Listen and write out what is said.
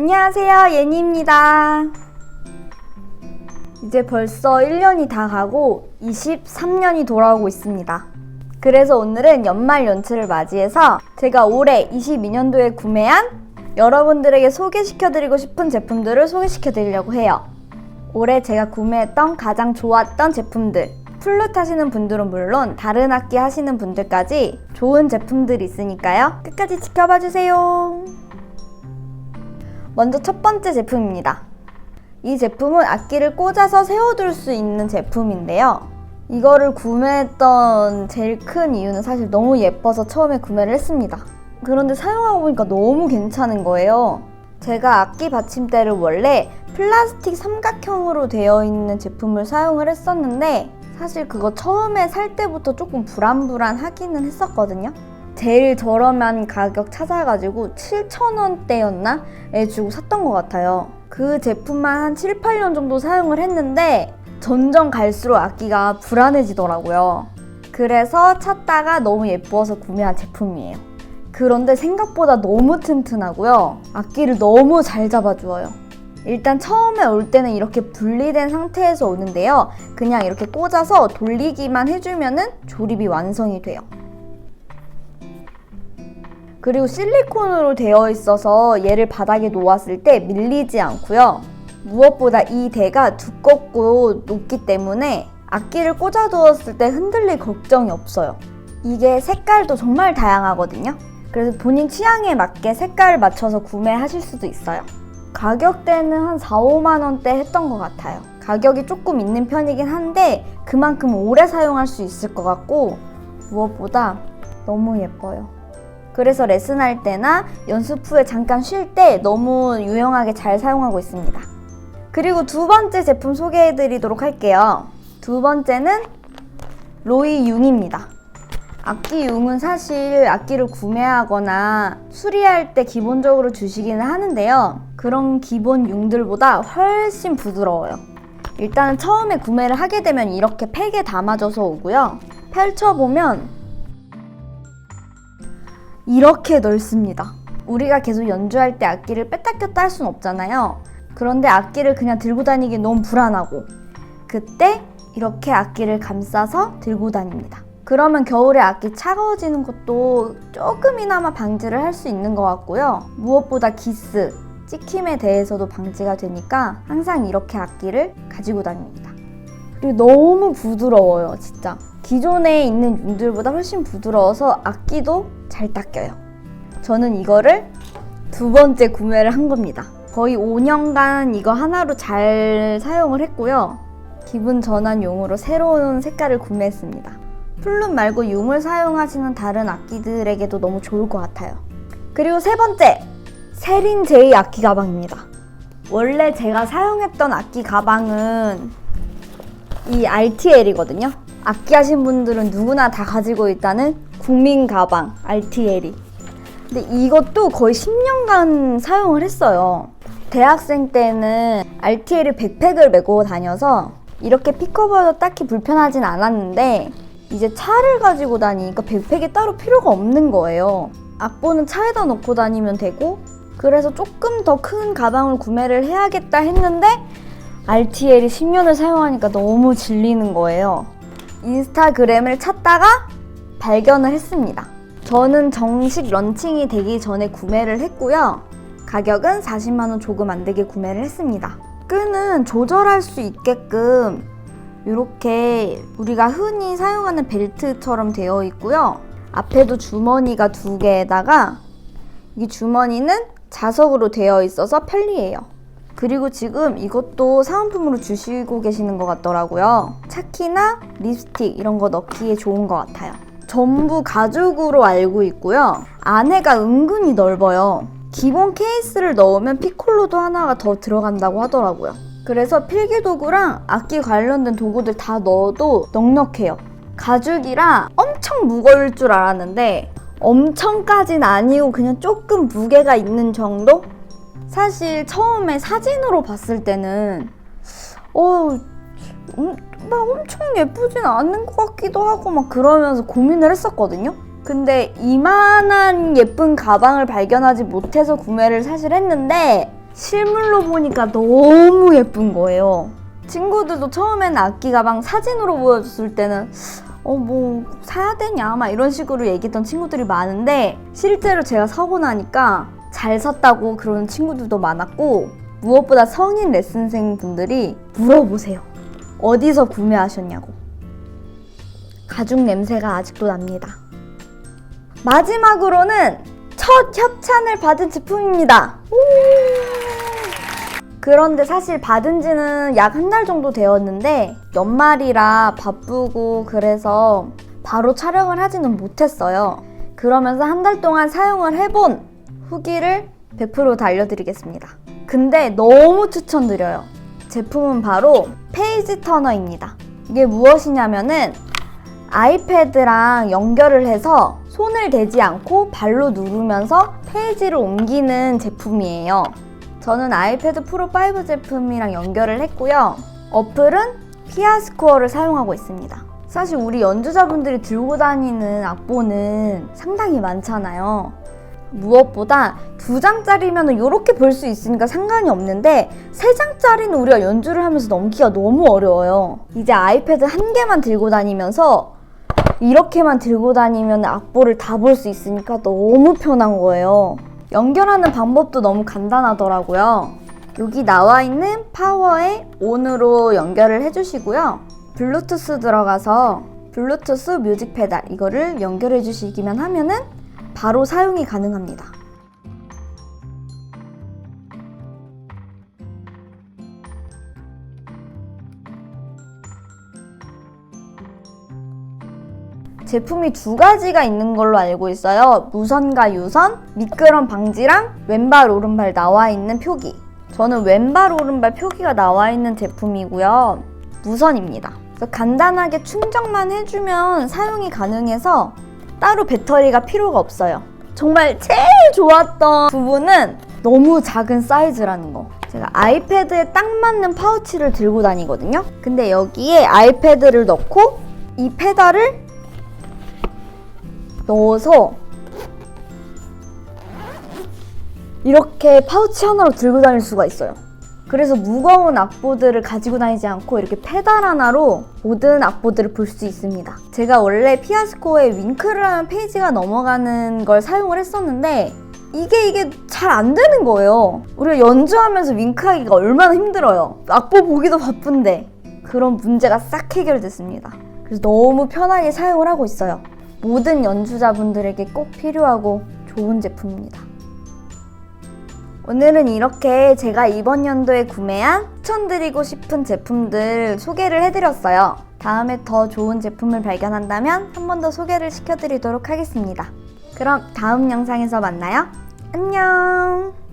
안녕하세요, 예니입니다. 이제 벌써 1년이 다 가고 23년이 돌아오고 있습니다. 그래서 오늘은 연말 연초를 맞이해서 제가 올해 22년도에 구매한 여러분들에게 소개시켜드리고 싶은 제품들을 소개시켜드리려고 해요. 올해 제가 구매했던 가장 좋았던 제품들, 플룻 하시는 분들은 물론 다른 악기 하시는 분들까지 좋은 제품들이 있으니까요. 끝까지 지켜봐 주세요. 먼저 첫 번째 제품입니다. 이 제품은 악기를 꽂아서 세워둘 수 있는 제품인데요. 이거를 구매했던 제일 큰 이유는 사실 너무 예뻐서 처음에 구매를 했습니다. 그런데 사용하고 보니까 너무 괜찮은 거예요. 제가 악기 받침대를 원래 플라스틱 삼각형으로 되어 있는 제품을 사용을 했었는데 사실 그거 처음에 살 때부터 조금 불안불안하기는 했었거든요. 제일 저렴한 가격 찾아가지고 7,000원대였나? 에 주고 샀던 것 같아요. 그 제품만 한 7, 8년 정도 사용을 했는데 점점 갈수록 악기가 불안해지더라고요. 그래서 찾다가 너무 예뻐서 구매한 제품이에요. 그런데 생각보다 너무 튼튼하고요. 악기를 너무 잘 잡아주어요. 일단 처음에 올 때는 이렇게 분리된 상태에서 오는데요. 그냥 이렇게 꽂아서 돌리기만 해주면은 조립이 완성이 돼요. 그리고 실리콘으로 되어 있어서 얘를 바닥에 놓았을 때 밀리지 않고요. 무엇보다 이 대가 두껍고 높기 때문에 악기를 꽂아두었을 때 흔들릴 걱정이 없어요. 이게 색깔도 정말 다양하거든요. 그래서 본인 취향에 맞게 색깔을 맞춰서 구매하실 수도 있어요. 가격대는 한 4, 5만 원대 했던 것 같아요. 가격이 조금 있는 편이긴 한데 그만큼 오래 사용할 수 있을 것 같고 무엇보다 너무 예뻐요. 그래서 레슨할 때나 연습 후에 잠깐 쉴 때 너무 유용하게 잘 사용하고 있습니다. 그리고 두 번째 제품 소개해 드리도록 할게요. 두 번째는 로이 융입니다. 악기 융은 사실 악기를 구매하거나 수리할 때 기본적으로 주시기는 하는데요. 그런 기본 융들보다 훨씬 부드러워요. 일단은 처음에 구매를 하게 되면 이렇게 팩에 담아져서 오고요. 펼쳐보면 이렇게 넓습니다. 우리가 계속 연주할 때 악기를 뺐다 꼈다 할 수는 없잖아요. 그런데 악기를 그냥 들고 다니기 너무 불안하고 그때 이렇게 악기를 감싸서 들고 다닙니다. 그러면 겨울에 악기 차가워지는 것도 조금이나마 방지를 할 수 있는 것 같고요. 무엇보다 기스, 찍힘에 대해서도 방지가 되니까 항상 이렇게 악기를 가지고 다닙니다. 그리고 너무 부드러워요, 진짜. 기존에 있는 융들보다 훨씬 부드러워서 악기도 잘 닦여요. 저는 이거를 두 번째 구매를 한 겁니다. 거의 5년간 이거 하나로 잘 사용을 했고요. 기분 전환용으로 새로운 색깔을 구매했습니다. 플룻 말고 융을 사용하시는 다른 악기들에게도 너무 좋을 것 같아요. 그리고 세 번째, 세린 제이 악기 가방입니다. 원래 제가 사용했던 악기 가방은 이 RTL이거든요. 악기 하신 분들은 누구나 다 가지고 있다는 국민 가방 RTL이. 근데 이것도 거의 10년간 사용을 했어요. 대학생 때는 RTL 백팩을 메고 다녀서 이렇게 픽커버도 딱히 불편하진 않았는데 이제 차를 가지고 다니니까 백팩이 따로 필요가 없는 거예요. 악보는 차에다 놓고 다니면 되고 그래서 조금 더 큰 가방을 구매를 해야겠다 했는데 RTL이 10년을 사용하니까 너무 질리는 거예요. 인스타그램을 찾다가 발견을 했습니다. 저는 정식 런칭이 되기 전에 구매를 했고요. 가격은 40만원 조금 안 되게 구매를 했습니다. 끈은 조절할 수 있게끔 이렇게 우리가 흔히 사용하는 벨트처럼 되어 있고요. 앞에도 주머니가 두 개에다가 이 주머니는 자석으로 되어 있어서 편리해요. 그리고 지금 이것도 사은품으로 주시고 계시는 것 같더라고요. 차키나 립스틱 이런 거 넣기에 좋은 것 같아요. 전부 가죽으로 알고 있고요. 안에가 은근히 넓어요. 기본 케이스를 넣으면 피콜로도 하나가 더 들어간다고 하더라고요. 그래서 필기 도구랑 악기 관련된 도구들 다 넣어도 넉넉해요. 가죽이라 엄청 무거울 줄 알았는데 엄청까진 아니고 그냥 조금 무게가 있는 정도? 사실 처음에 사진으로 봤을 때는 어, 음, 막 엄청 예쁘진 않은 것 같기도 하고 막 그러면서 고민을 했었거든요. 근데 이만한 예쁜 가방을 발견하지 못해서 구매를 사실 했는데 실물로 보니까 너무 예쁜 거예요. 친구들도 처음에는 악기 가방 사진으로 보여줬을 때는 어 뭐 사야 되냐 막 이런 식으로 얘기했던 친구들이 많은데 실제로 제가 사고 나니까 잘 샀다고 그러는 친구들도 많았고 무엇보다 성인 레슨생 분들이 물어보세요. 어디서 구매하셨냐고. 가죽 냄새가 아직도 납니다. 마지막으로는 첫 협찬을 받은 제품입니다. 그런데 사실 받은 지는 약 한 달 정도 되었는데 연말이라 바쁘고 그래서 바로 촬영을 하지는 못했어요. 그러면서 한 달 동안 사용을 해본 후기를 100% 달려드리겠습니다. 근데 너무 추천드려요. 제품은 바로 페이지 터너입니다. 이게 무엇이냐면은 아이패드랑 연결을 해서 손을 대지 않고 발로 누르면서 페이지를 옮기는 제품이에요. 저는 아이패드 프로 5 제품이랑 연결을 했고요. 어플은 피아스코어를 사용하고 있습니다. 사실 우리 연주자분들이 들고 다니는 악보는 상당히 많잖아요. 무엇보다 두 장짜리면 이렇게 볼 수 있으니까 상관이 없는데 세 장짜리는 우리가 연주를 하면서 넘기가 너무 어려워요. 이제 아이패드 한 개만 들고 다니면서 이렇게만 들고 다니면 악보를 다 볼 수 있으니까 너무 편한 거예요. 연결하는 방법도 너무 간단하더라고요. 여기 나와 있는 파워에 온으로 연결을 해주시고요. 블루투스 들어가서 블루투스 뮤직 페달 이거를 연결해 주시기만 하면은 바로 사용이 가능합니다. 제품이 두 가지가 있는 걸로 알고 있어요. 무선과 유선, 미끄럼 방지랑 왼발 오른발 나와 있는 표기. 저는 왼발 오른발 표기가 나와 있는 제품이고요. 무선입니다. 간단하게 충전만 해주면 사용이 가능해서 따로 배터리가 필요가 없어요. 정말 제일 좋았던 부분은 너무 작은 사이즈라는 거. 제가 아이패드에 딱 맞는 파우치를 들고 다니거든요. 근데 여기에 아이패드를 넣고 이 페달을 넣어서 이렇게 파우치 하나로 들고 다닐 수가 있어요. 그래서 무거운 악보들을 가지고 다니지 않고 이렇게 페달 하나로 모든 악보들을 볼 수 있습니다. 제가 원래 피아스코에 윙크를 하면 페이지가 넘어가는 걸 사용을 했었는데 이게 이게 잘 안 되는 거예요. 우리가 연주하면서 윙크하기가 얼마나 힘들어요. 악보 보기도 바쁜데 그런 문제가 싹 해결됐습니다. 그래서 너무 편하게 사용을 하고 있어요. 모든 연주자분들에게 꼭 필요하고 좋은 제품입니다. 오늘은 이렇게 제가 이번 연도에 구매한 추천드리고 싶은 제품들 소개를 해드렸어요. 다음에 더 좋은 제품을 발견한다면 한 번 더 소개를 시켜드리도록 하겠습니다. 그럼 다음 영상에서 만나요. 안녕!